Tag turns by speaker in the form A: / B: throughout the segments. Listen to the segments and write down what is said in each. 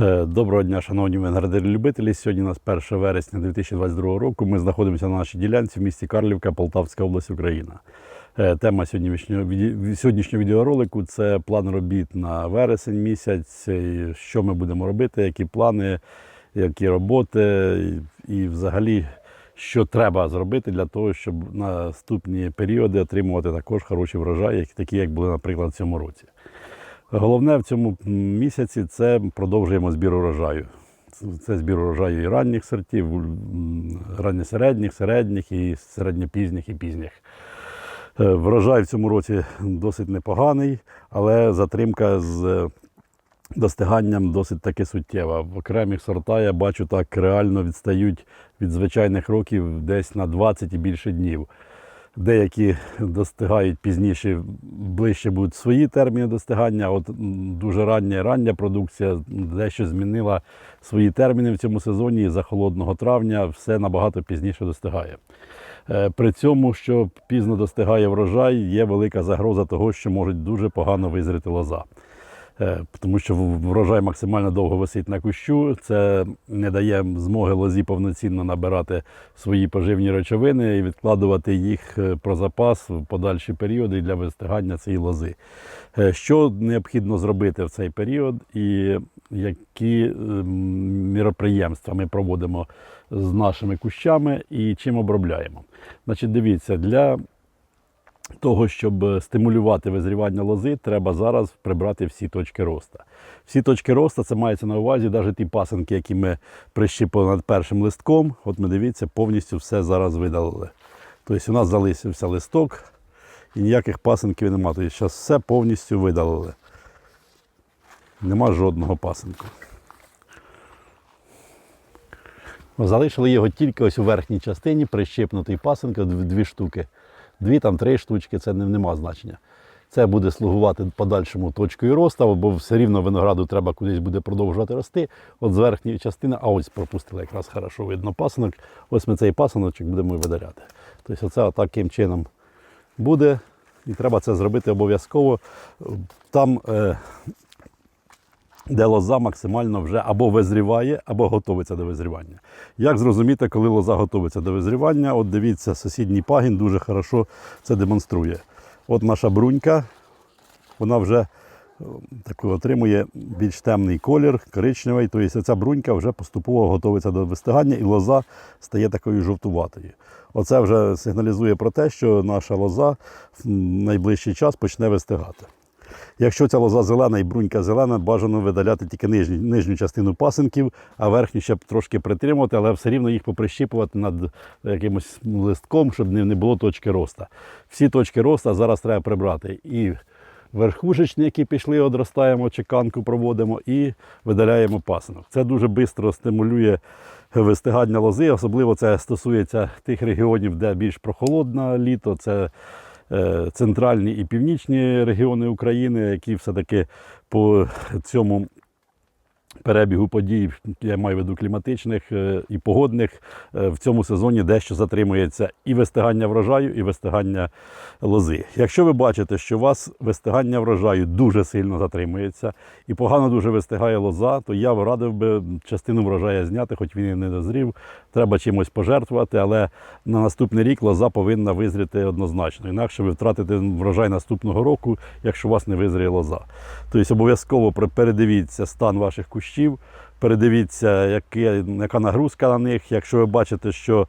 A: Е, Доброго дня, шановні виноградарі-любителі. Сьогодні у нас 1 вересня 2022 року. Ми знаходимося на нашій ділянці в місті Карлівка, Полтавська область, Україна. Е, Тема сьогоднішнього, відеоролику це план робіт на вересень місяць, що ми будемо робити, які плани, які роботи і взагалі, що треба зробити для того, щоб наступні періоди отримувати також хороші врожаї, такі як були, наприклад, в цьому році. Головне в цьому місяці це продовжуємо збір урожаю. Це- збір урожаю і ранніх сортів, ранньосередніх, середніх, і середньопізніх і пізніх. Е, Врожай в цьому році досить непоганий, але затримка з е, достиганням досить таки суттєва. В окремих сорта я бачу так реально відстають від звичайних років десь на 20 і більше днів. Деякі достигають пізніше, ближче будуть свої терміни достигання. От дуже рання рання продукція дещо змінила свої терміни в цьому сезоні. І за холодного травня все набагато пізніше достигає. Е, При цьому, що пізно достигає врожай, є велика загроза того, що можуть дуже погано визріти лоза. Е, Тому що врожай максимально довго висить на кущу. Це не дає змоги лозі повноцінно набирати свої поживні речовини і відкладувати їх е, про запас в подальші періоди для вистигання цієї лози. Е, Що необхідно зробити в цей період, і які міроприємства ми проводимо з нашими кущами і чим обробляємо? Значить, дивіться, для того, щоб е, стимулювати визрівання лози, треба зараз прибрати всі точки росту. Всі точки росту це мається на увазі, навіть ті пасинки, які ми прищипали над першим листком. От ми дивіться, повністю все зараз видалили. Тобто у нас залишився листок і ніяких пасинків немає. Тобто зараз все повністю видалили. Нема жодного пасинку. Залишили його тільки ось у верхній частині, прищипнутий пасинка, дв- дві штуки. Дві там три штучки, це не, нема значення. Це буде слугувати подальшому точкою росту, бо все рівно винограду треба кудись буде продовжувати рости. От з верхньої частини, а ось пропустили якраз хорошо видно пасинок. Ось ми цей пасиночок будемо видаляти. Тобто це таким чином буде. І треба це зробити обов'язково. Там е, де лоза максимально вже або визріває, або готується до визрівання. Як зрозуміти, коли лоза готується до визрівання? От дивіться, сусідній пагін дуже хорошо це демонструє. От наша брунька, вона вже е, таку отримує більш темний колір, коричневий. Тобто ця брунька вже поступово готується до вистигання і лоза стає такою жовтуватою. Оце вже сигналізує про те, що наша лоза в найближчий час почне вистигати. Якщо ця лоза зелена і брунька зелена, бажано видаляти тільки нижню, нижню частину пасинків, а верхню ще трошки притримувати, але все рівно їх поприщіпувати над якимось листком, щоб не, було точки роста. Всі точки росту зараз треба прибрати. І верхушечні, які пішли, одростаємо, чеканку проводимо і видаляємо пасинок. Це дуже швидко стимулює вистигання лози, особливо це стосується тих регіонів, де більш прохолодне літо. Це центральні і північні регіони України, які все-таки по цьому перебігу подій, я маю в виду кліматичних е, і погодних, е, в цьому сезоні дещо затримується і вистигання врожаю, і вистигання лози. Якщо ви бачите, що у вас вистигання врожаю дуже сильно затримується і погано дуже вистигає лоза, то я радив би частину врожаю зняти, хоч він і не дозрів. Треба чимось пожертвувати, але на наступний рік лоза повинна визріти однозначно. Інакше ви втратите врожай наступного року, якщо у вас не визріє лоза. Тобто обов'язково передивіться стан ваших кущів, передивіться, яке, яка нагрузка на них. Якщо ви бачите, що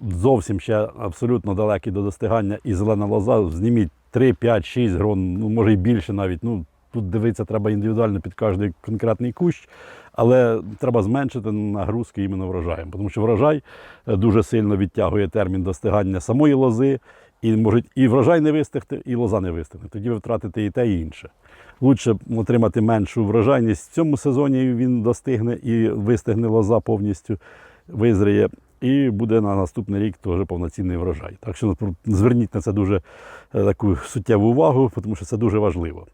A: зовсім ще абсолютно далекі до достигання і зелена лоза, зніміть 3, 5, 6 грон, ну може і більше навіть. Ну, тут дивитися треба індивідуально під кожний конкретний кущ, але треба зменшити нагрузки іменно врожаєм, тому що врожай е, дуже сильно відтягує термін достигання самої лози, і може і врожай не вистигти, і лоза не вистигне. Тоді ви втратите і те, і інше. Лучше отримати меншу врожайність в цьому сезоні він достигне і вистигне лоза повністю, визріє, і буде на наступний рік теж повноцінний врожай. Так що зверніть на це дуже е, таку суттєву увагу, тому що це дуже важливо.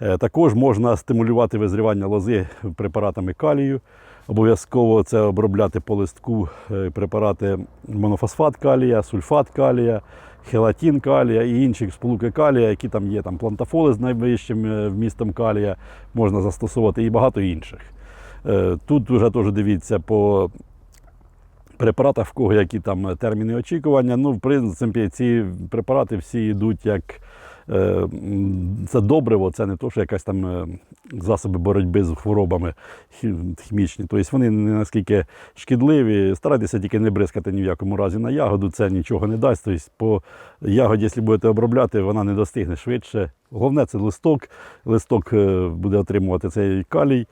A: Е, Також можна стимулювати визрівання лози препаратами калію. Обов'язково це обробляти по листку е, препарати монофосфат калія, сульфат калія, хелатин калія і інші сполуки калія, які там є, там плантафоли з найвищим е, вмістом калія можна застосовувати і багато інших. Е, Тут вже теж дивіться по препаратах, в кого які там терміни очікування. Ну, в принципі, ці препарати всі йдуть як е, це добриво, це не то, що якась там е, засоби боротьби з хворобами хімічні. Тобто вони не наскільки шкідливі. Старайтеся тільки не бризкати ні в якому разі на ягоду, це нічого не дасть. Тобто по ягоді, якщо будете обробляти, вона не достигне швидше. Головне це листок. Листок е, буде отримувати цей калій.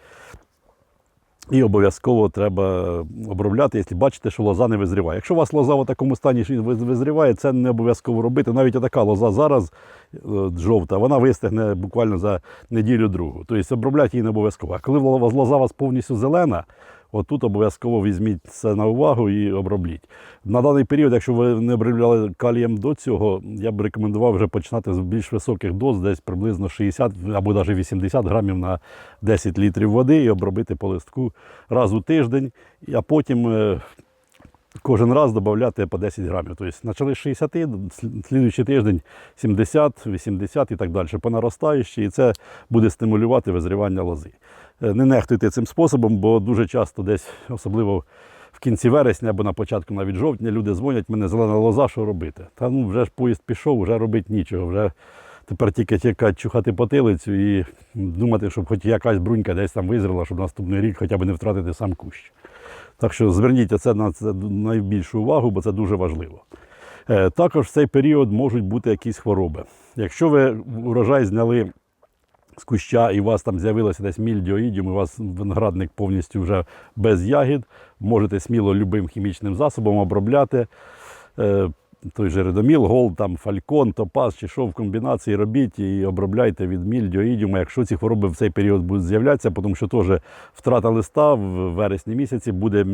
A: І обов'язково треба обробляти, якщо бачите, що лоза не визріває. Якщо у вас лоза в такому стані, що виз- визріває, це не обов'язково робити. Навіть така лоза зараз е, жовта, вона вистигне буквально за неділю-другу. Тобто обробляти її не обов'язково. А коли лоза у вас повністю зелена, отут обов'язково візьміть це на увагу і обробліть. На даний період, якщо ви не обробляли калієм до цього, я б рекомендував вже починати з більш високих доз, десь приблизно 60 або навіть 80 грамів на 10 літрів води і обробити по листку раз у тиждень, а потім е, кожен раз додати по 10 грамів. Тобто почали з 60, слід- слідуючий тиждень 70, 80 і так далі, по наростаючій, і це буде стимулювати визрівання лози. Е, Не нехтуйте цим способом, бо дуже часто десь, особливо в кінці вересня або на початку навіть жовтня, люди дзвонять, мене зелена лоза, що робити? Та ну вже ж поїзд пішов, вже робити нічого. Вже тепер тільки тікати, чухати потилицю і думати, щоб хоч якась брунька десь там визріла, щоб наступний рік хоча б не втратити сам кущ. Так що зверніть це на це найбільшу увагу, бо це дуже важливо. Е, Також в цей період можуть бути якісь хвороби. Якщо ви урожай зняли з куща і у вас там з'явилося десь мільдіоїдіум, у вас виноградник повністю вже без ягід, можете сміло любим хімічним засобом обробляти. Той же редоміл, гол, там фалькон, топаз чи що в комбінації робіть і обробляйте від мільдіоїдіума, якщо ці хвороби в цей період будуть з'являтися, тому що теж втрата листа в вересні місяці буде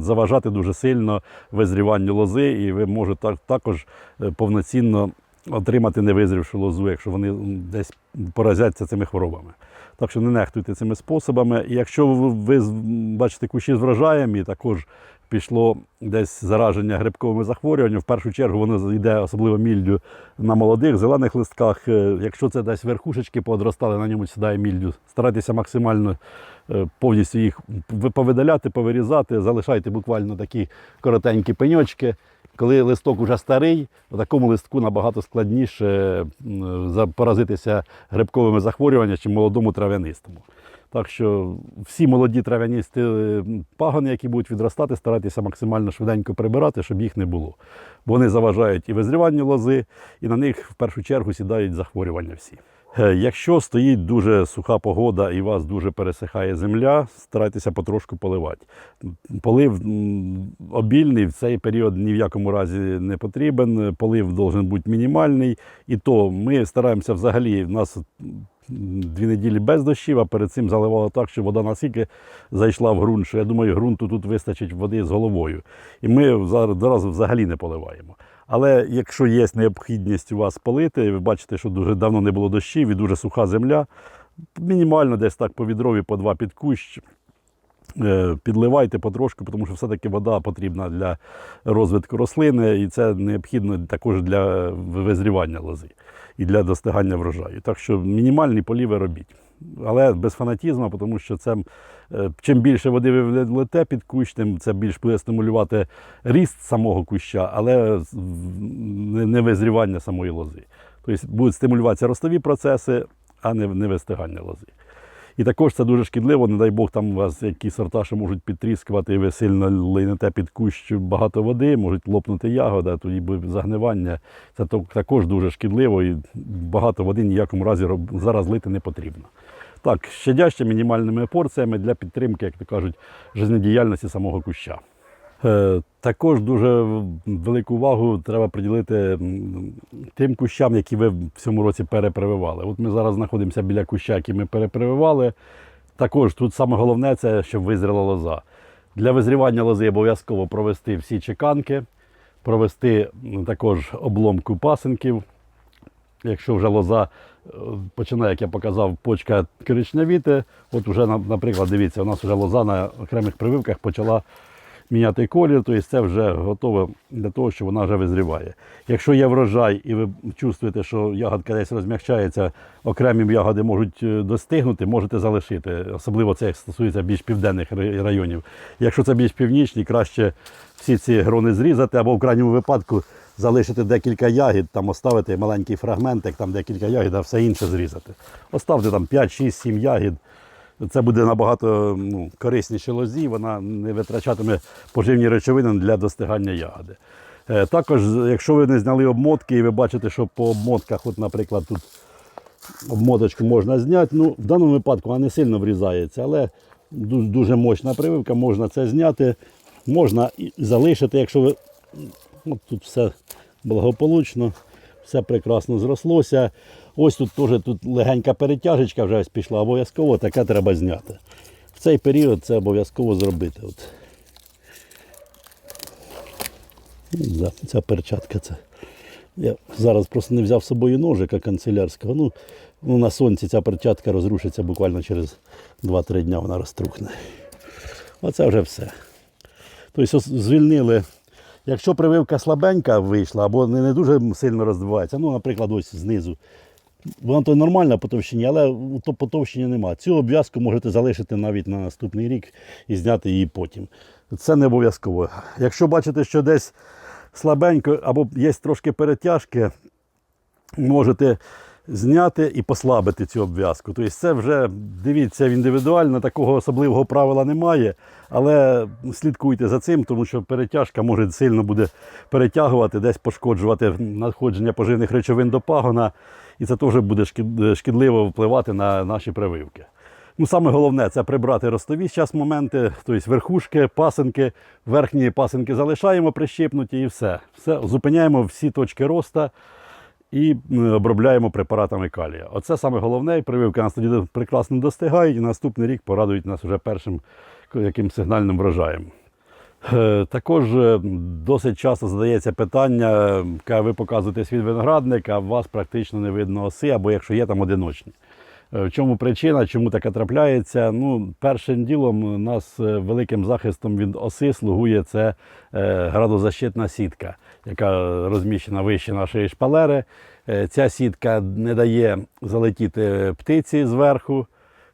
A: заважати дуже сильно визріванню лози, і ви можете так- також е, повноцінно отримати невизрівшу лозу, якщо вони десь поразяться цими хворобами. Так що не нехтуйте цими способами. І якщо ви бачите кущі з врожаєм і також пішло десь зараження грибковими захворюваннями, в першу чергу воно йде особливо мільдю на молодих зелених листках. Е, Якщо це десь верхушечки подростали, на ньому сідає мільдю, старайтеся максимально е, повністю їх повидаляти, повирізати, залишайте буквально такі коротенькі пеньочки. Коли листок уже старий, в такому листку набагато складніше поразитися грибковими захворюваннями, чим молодому трав'янистому. Так що всі молоді трав'яні е, пагони, які будуть відростати, старайтеся максимально швиденько прибирати, щоб їх не було. Бо вони заважають і визріванню лози, і на них в першу чергу сідають захворювання всі. Е, Якщо стоїть дуже суха погода і вас дуже пересихає земля, старайтеся потрошку поливати. Полив обільний в цей період ні в якому разі не потрібен. Полив должен бути мінімальний. І то ми стараємося взагалі. В нас дві неділі без дощів, а перед цим заливало так, що вода настільки зайшла в ґрунт, що я думаю, ґрунту тут вистачить води з головою. І ми зараз, взагалі не поливаємо. Але якщо є необхідність у вас полити, ви бачите, що дуже давно не було дощів і дуже суха земля, мінімально десь так по відрові, по два під кущ, е, підливайте потрошку, тому що все-таки вода потрібна для розвитку рослини, і це необхідно також для визрівання лози і для достигання врожаю. Так що мінімальні поліви робіть. Але без фанатізму, тому що це е, чим більше води ви влете під кущ, тим це більш буде стимулювати ріст самого куща, але не визрівання самої лози. Тобто будуть стимулюватися ростові процеси, а не, вистигання лози. І також це дуже шкідливо, не дай Бог, там у вас які сорта, що можуть підтріскувати, і ви сильно линете під кущ багато води, можуть лопнути ягода, тоді буде загнивання. Це також дуже шкідливо і багато води ніякому разі зараз лити не потрібно. Так, щадяще мінімальними порціями для підтримки, як то кажуть, жизнедіяльності самого куща. Е, Також дуже велику увагу треба приділити тим кущам, які ви в цьому році перепрививали. От ми зараз знаходимося біля куща, який ми перепрививали. Також тут саме головне це, щоб визріла лоза. Для визрівання лози обов'язково провести всі чеканки, провести також обломку пасинків. Якщо вже лоза починає, як я показав, почка коричневіти, от вже, наприклад, дивіться, у нас вже лоза на окремих прививках почала міняти колір, тобто це вже готове для того, що вона вже визріває. Якщо є врожай і ви чувствуєте, що ягодка десь розмягчається, окремі ягоди можуть е, достигнути, можете залишити. Особливо це стосується більш південних районів. Якщо це більш північні, краще всі ці грони зрізати або в крайньому випадку залишити декілька ягід, там оставити маленький фрагментик, там декілька ягід, а все інше зрізати. Оставте там 5, 6, 7 ягід. Це буде набагато ну, корисніше лозі, вона не витрачатиме поживні речовини для достигання ягоди. Е, Також, якщо ви не зняли обмотки і ви бачите, що по обмотках, от, наприклад, тут обмоточку можна зняти. Ну, в даному випадку вона не сильно врізається, але дуже мощна прививка, можна це зняти, можна і залишити, якщо ви от тут все благополучно, все прекрасно зрослося. Ось тут теж тут легенька перетяжечка вже ось пішла, обов'язково таке треба зняти. В цей період це обов'язково зробити. От. Ну, Ця перчатка це. Я зараз просто не взяв з собою ножика канцелярського. Ну, ну, на сонці ця перчатка розрушиться буквально через 2-3 дня вона розтрухне. Оце вже все. Тобто звільнили. Якщо прививка слабенька вийшла або не, дуже сильно роздувається, ну, наприклад, ось знизу. Вона то нормальна по товщині, але то по товщині нема. Цю обв'язку можете залишити навіть на наступний рік і зняти її потім. Це не обов'язково. Якщо бачите, що десь слабенько або є трошки перетяжки, можете зняти і послабити цю обв'язку. Тобто це вже дивіться індивідуально, такого особливого правила немає, але слідкуйте за цим, тому що перетяжка може сильно буде перетягувати, десь пошкоджувати надходження поживних речовин до пагона, і це теж буде шкідливо впливати на наші прививки. Ну, саме головне це прибрати ростові зараз моменти, тобто верхушки, пасинки, верхні пасинки залишаємо прищипнуті і все. все. Зупиняємо всі точки росту і обробляємо препаратами калія. Оце саме головне, прививки нас тоді прекрасно достигають, і наступний рік порадують нас вже першим яким сигнальним врожаєм. Е, Також е, досить часто задається питання, е, ви показуєте свій виноградник, а у вас практично не видно оси, або якщо є там одиночні. Е, В чому причина, чому таке трапляється? Ну, першим ділом у нас е, великим захистом від оси слугує це е, градозащитна сітка, яка розміщена вище нашої шпалери. Е, Ця сітка не дає залетіти птиці зверху.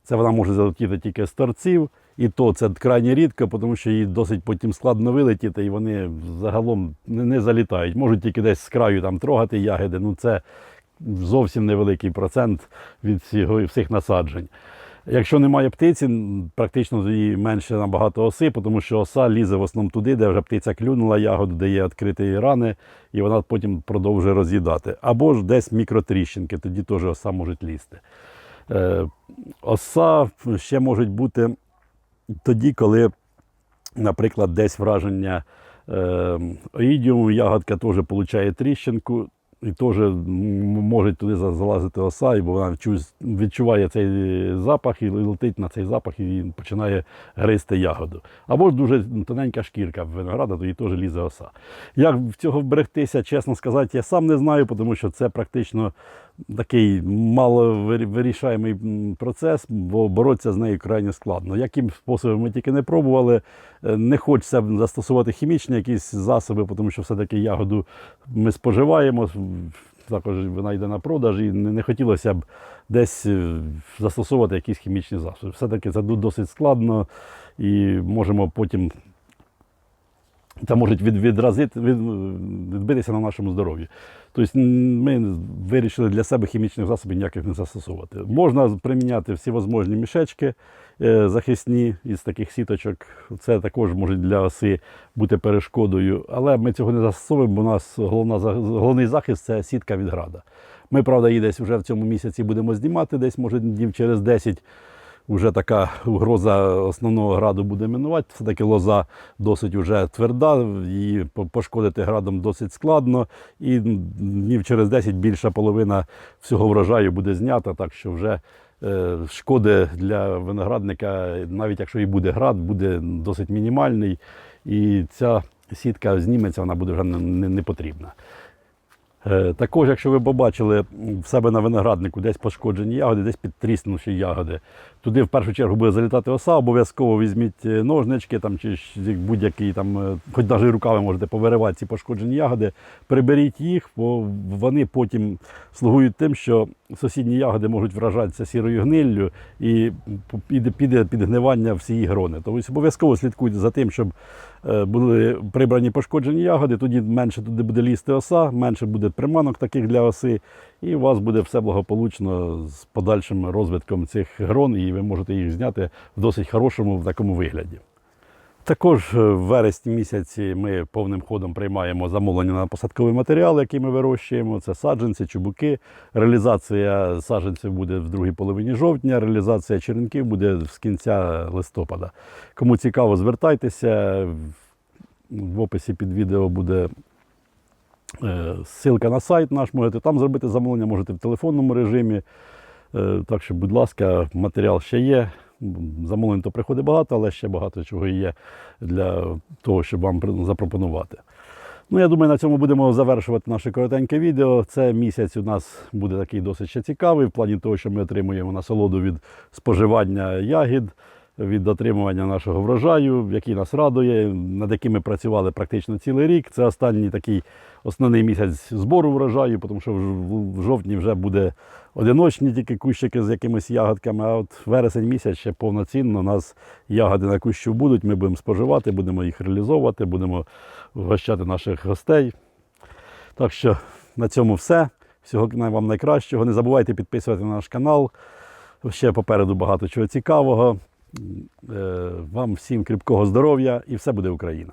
A: Це вона може залетіти тільки з торців. І то це крайне рідко, тому що їй досить потім складно вилетіти, і вони загалом не залітають. Можуть тільки десь з краю там трогати ягоди. Ну це зовсім невеликий процент від всіх насаджень. Якщо немає птиці, практично її менше набагато оси, тому що оса лізе в основному туди, де вже птиця клюнула ягоду, де є відкриті рани, і вона потім продовжує роз'їдати. Або ж десь мікротріщинки, тоді теж оса може лізти. Е, Оса ще можуть бути тоді, коли, наприклад, десь враження е, оїдіуму, ягодка теж отримує тріщинку, і теж може туди за- залазити оса, бо вона відчуває цей запах і летить на цей запах і починає гризти ягоду. Або ж дуже тоненька шкірка винограда, тоді теж лізе оса. Як в цього вберегтися, чесно сказати, я сам не знаю, тому що це практично такий мало вирі- вирішаємий м, процес, бо боротися з нею крайне складно. Яким способом ми тільки не пробували, е, не хочеться застосувати хімічні якісь засоби, тому що все-таки ягоду ми споживаємо. Також вона йде на продаж, і не не хотілося б десь е, застосовувати якісь хімічні засоби. Все-таки це досить складно і можемо потім це може від, відразити, від, відбитися на нашому здоров'ї. Тобто ми вирішили для себе хімічних засобів ніяких не застосовувати. Можна приміняти всі можливі мішечки е, захисні із таких сіточок. Це також може для оси бути перешкодою. Але ми цього не застосовуємо, бо у нас головна, головний захист це сітка від града. Ми, правда, її десь вже в цьому місяці будемо знімати, десь, може, днів через 10 вже така угроза основного граду буде минувати. Все-таки лоза досить вже тверда, її пошкодити градом досить складно. І днів через 10 більша половина всього врожаю буде знята, так що вже е, шкоди для виноградника, навіть якщо і буде град, буде досить мінімальний. І ця сітка зніметься, вона буде вже не, потрібна. Е, Також, якщо ви побачили в себе на винограднику десь пошкоджені ягоди, десь підтріснувші ягоди, туди в першу чергу буде залітати оса, обов'язково візьміть е, ножнички там, чи будь-який там, е, хоч навіть руками можете повиривати ці пошкоджені ягоди, приберіть їх, бо вони потім слугують тим, що сусідні ягоди можуть вражатися сірою гниллю і піде, підгнивання всієї грони. Тобто обов'язково слідкуйте за тим, щоб були прибрані пошкоджені ягоди, тоді менше туди буде лізти оса, менше буде приманок таких для оси, і у вас буде все благополучно з подальшим розвитком цих грон, і ви можете їх зняти в досить хорошому в такому вигляді. Також е, в вересні місяці ми повним ходом приймаємо замовлення на посадковий матеріал, який ми вирощуємо. Це саджанці, чубуки. Реалізація саджанців буде в другій половині жовтня, реалізація черенків буде з кінця листопада. Кому цікаво, звертайтеся. В описі під відео буде е, ссылка на сайт наш. Можете там зробити замовлення, можете в телефонному режимі. Е, Так що, будь ласка, матеріал ще є. Замовлень то приходить багато, але ще багато чого є для того, щоб вам запропонувати. Ну, я думаю, на цьому будемо завершувати наше коротеньке відео. Це місяць у нас буде такий досить ще цікавий, в плані того, що ми отримуємо насолоду від споживання ягід, від отримування нашого врожаю, який нас радує, над яким ми працювали практично цілий рік. Це останній такий основний місяць збору врожаю, тому що в жовтні вже буде одиночні тільки кущики з якимись ягодками, а от вересень місяць ще повноцінно у нас ягоди на кущу будуть, ми будемо споживати, будемо їх реалізовувати, будемо вгощати наших гостей. Так що на цьому все. Всього вам найкращого. Не забувайте підписувати на наш канал. Ще попереду багато чого цікавого. Е, Вам всім кріпкого здоров'я і все буде Україна!